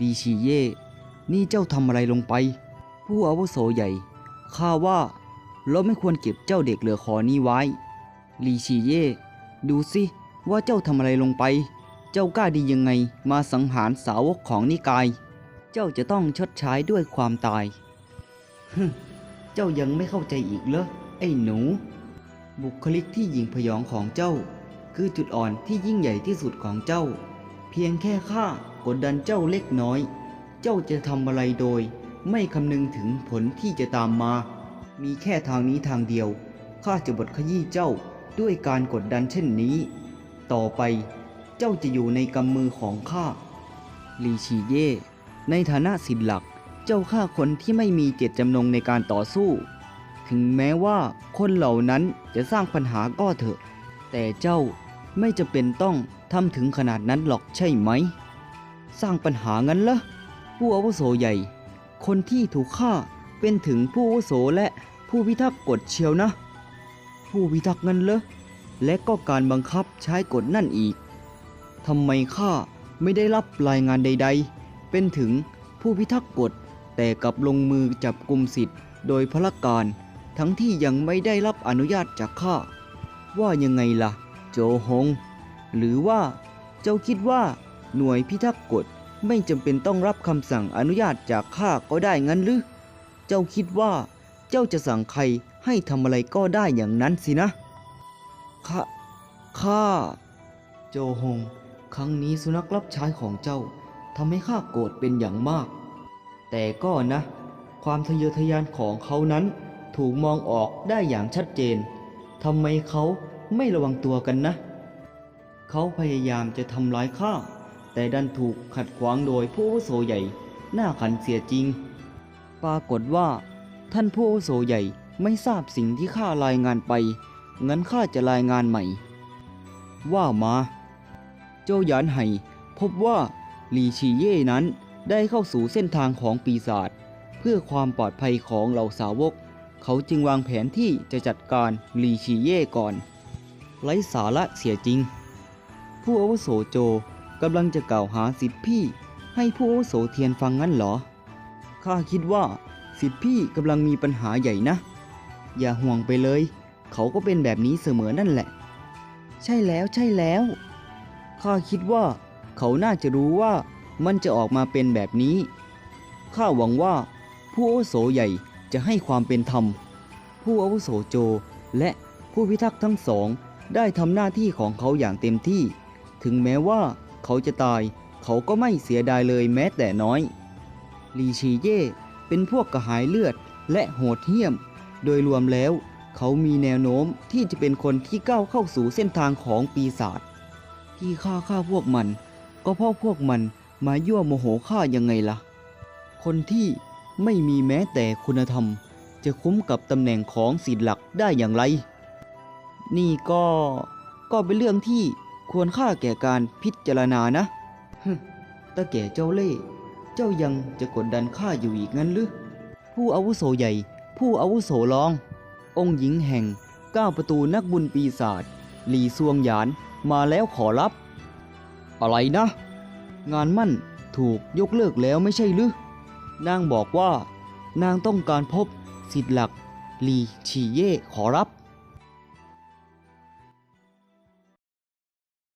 ดีชีเย่ นี่เจ้าทำอะไรลงไป ผู้อาวุโสใหญ่ ข้าว่าเราไม่ควรเก็บเจ้าเด็กเหลือคอนี้ไว้ ลีชีเย่ดูสิว่าเจ้าทำอะไรลงไป เจ้ากล้าดียังไงมาสังหารสาวกของนิกาย เจ้าจะต้องชดใช้ด้วยความตายฮึเจ้ายังไม่เข้าใจอีกเหรอไอ้หนู บุคลิกที่หยิ่งพยองของเจ้า คือจุดอ่อนที่ยิ่งใหญ่ที่สุดของเจ้า เพียงแค่ข้ากดดันเจ้าเล็กน้อย เจ้าจะทำอะไรโดย ไม่คำนึงถึงผลที่จะตามมา มีแค่ทางนี้ทางเดียว ข้าจะบดขยี้เจ้าด้วยการกดดันเช่นนี้ ต่อไปเจ้าจะอยู่ในกำมือของข้าลีชีเย่ในฐานะศิลหลักเจ้าฆ่าคนที่ไม่มีเจตจำนงในการต่อสู้ ถึงแม้ว่าคนเหล่านั้นจะสร้างปัญหาก็เถอะ แต่เจ้าไม่จะเป็นต้อง ทำถึงขนาดนั้นหรอกใช่ไหม สร้างปัญหางั้นเหรอผู้อาวุโสใหญ่ คนที่ถูกฆ่าเป็นถึงผู้อาวุโสและผู้พิทักษ์กฎเชียวนะ ผู้พิทักษ์งั้นเหรอและก็การบังคับใช้กฎนั่นอีกทำไมข้าไม่ได้รับรายงานใด ๆ เป็นถึงผู้พิทักษ์กฎแต่กลับลงมือจับกลุ่มสิทธิ์ โดยพละการ ทั้งที่ยังไม่ได้รับอนุญาตจากข้าว่ายังไงล่ะ โจฮง หรือว่า เจ้าคิดว่า หน่วยพิทักษ์กฎไม่จำเป็นต้องรับคำสั่งอนุญาตจากข้าก็ได้งั้นหรือ เจ้าคิดว่า เจ้าจะสั่งใครให้ทำอะไรก็ได้อย่างนั้นสินะ ข้า ข้า โจฮง ครั้งนี้สุนัขรับใช้ของเจ้าทำให้ข้าโกรธเป็นอย่างมาก แต่ก็นะ ความทะเยอทะยานของเขานั้นถูกมองออกได้อย่างชัดเจนทำไมเขาไม่ระวังตัวกันนะ เขาพยายามจะทำร้ายข้า แต่ดันถูกขัดขวางโดยผู้อาวุโสใหญ่ หน้าขันเสียจริง ปรากฏว่า ท่านผู้อาวุโสใหญ่ไม่ทราบสิ่งที่ข้ารายงานไป งั้นข้าจะรายงานใหม่ ว่ามาโจหยานไห่พบว่าหลีชีเย่นั้นได้เข้าสู่เส้นทางของปีศาจเพื่อความปลอดภัยของเหล่าสาวก เขาจึงวางแผนที่จะจัดการหลีชีเย่ก่อน ไร้สาระเสียจริง ผู้อาวุโสโจกำลังจะกล่าวหาสิทธิพี่ ให้ผู้อาวุโสเทียนฟังงั้นเหรอ ข้าคิดว่าสิทธิพี่กำลังมีปัญหาใหญ่นะ อย่าห่วงไปเลย เขาก็เป็นแบบนี้เสมอนั่นแหละ ใช่แล้วใช่แล้ว ข้าคิดว่า เขาน่าจะรู้ว่ามันจะออกมาเป็นแบบนี้ ข้าหวังว่าผู้อาวุโสใหญ่จะให้ความเป็นธรรม ผู้อาวุโสโจและผู้พิทักษ์ทั้งสองได้ทำหน้าที่ของเขาอย่างเต็มที่ ถึงแม้ว่าเขาจะตาย เขาก็ไม่เสียดายเลยแม้แต่น้อย ลีชีเย่เป็นพวกกระหายเลือดและโหดเหี้ยม โดยรวมแล้ว เขามีแนวโน้มที่จะเป็นคนที่ก้าวเข้าสู่เส้นทางของปีศาจที่ฆ่าฆ่าพวกมัน ก็เพราะพวกมันมายั่วโมโหข้ายังไงล่ะ คนที่ไม่มีแม้แต่คุณธรรม จะคุ้มกับตำแหน่งของศีลหลักได้อย่างไร นี่ก็ก็เป็นเรื่องที่ ควรค่าแก่การพิจารณานะฮึตาแก่เจ้าเล่ห์เจ้ายังจะกดดันข้าอยู่อีกงั้นหรือผู้อาวุโสใหญ่ ผู้อาวุโสรอง องค์หญิงแห่งเก้าประตูนักบุญปีศาจหลีซวงหยานมาแล้วขอรับ อะไรนะ งานมั่นถูกยกเลิกแล้วไม่ใช่หรือนางบอกว่า นางต้องการพบสิทธิ์หลักหลีชีเย่ขอรับ